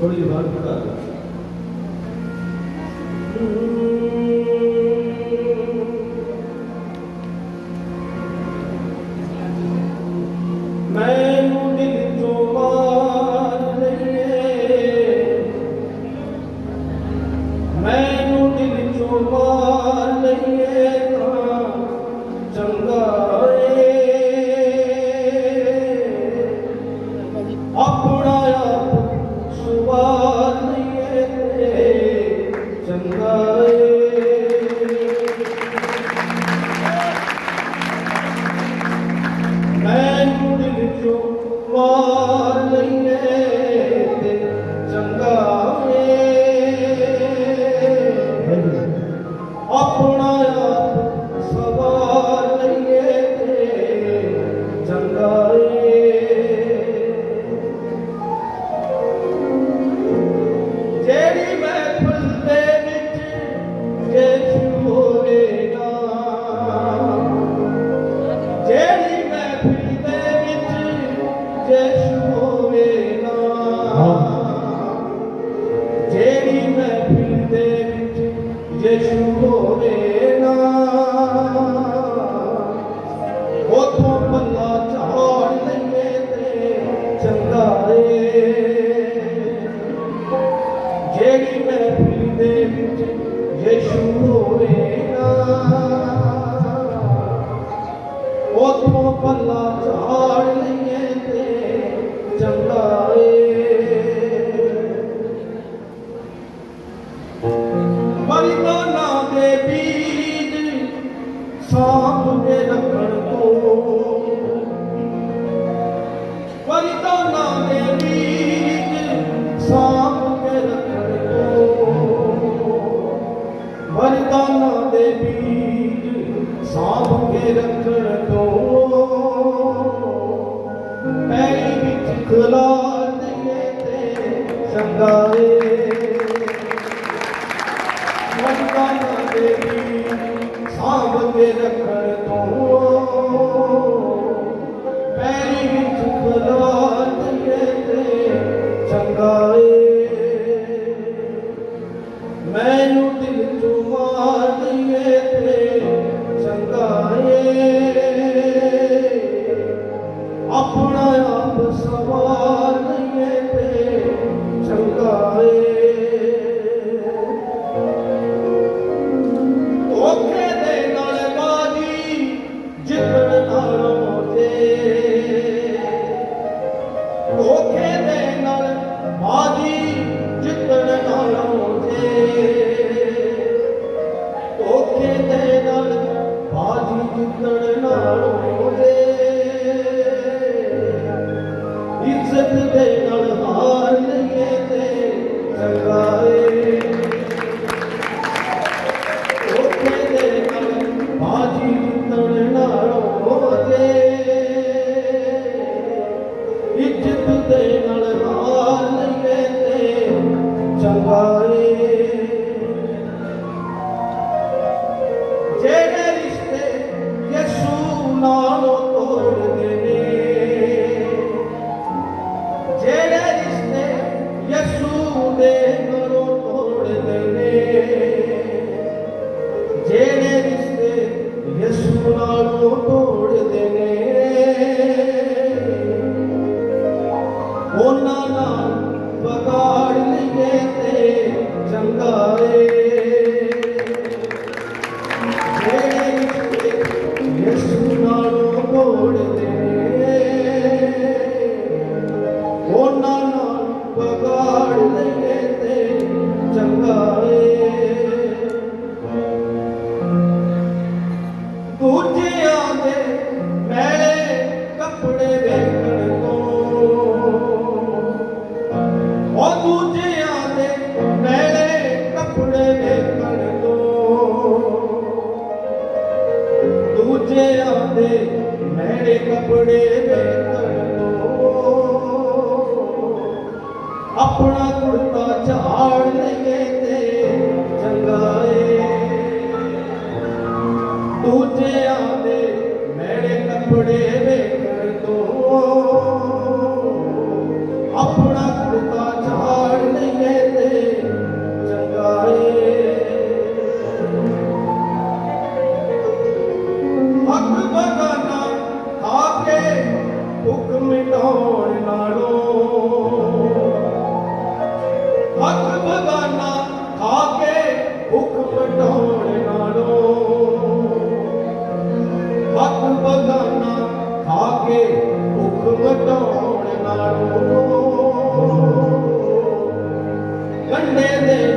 થોડી વાર ਸਾਂਭ ਕੇ ਰੱਖਣ ਵਰਦਾਨਾਂ ਦੇ ਬੀਜ ਸਾਂਭ ਕੇ ਰੱਖਣ ਤੋਂ ਪੈਰੀ ਵਿੱਚ ਖਲਾ ਦੇ ਤੇ ਸੰਗਾਰੇ ਵਰਦਾਨਾਂ ਦੇ ਬੀਜ ਸਾਂਭ ਕੇ ਰੱਖਣ ভাই de ਹੱਥ ਭਗਾਨਾ ਖਾ ਕੇ ਹੁਕ ਪਟਾਉਣ ਨਾਲੋਂ। ਹੱਥ ਭਗਾਨਾ ਖਾ ਕੇ ਹੁਕ ਪਟਾਉਣ ਨਾਲੋਂ। ਗੰਡੇ ਦੇ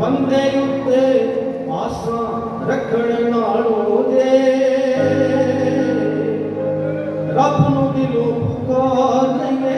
ವಂದೆಯುತ್ತೆ ಆಸ ರಕ್ಷಣೆ ರಪ್ಪನು ದಿಲು ಪುಕಾರನೇ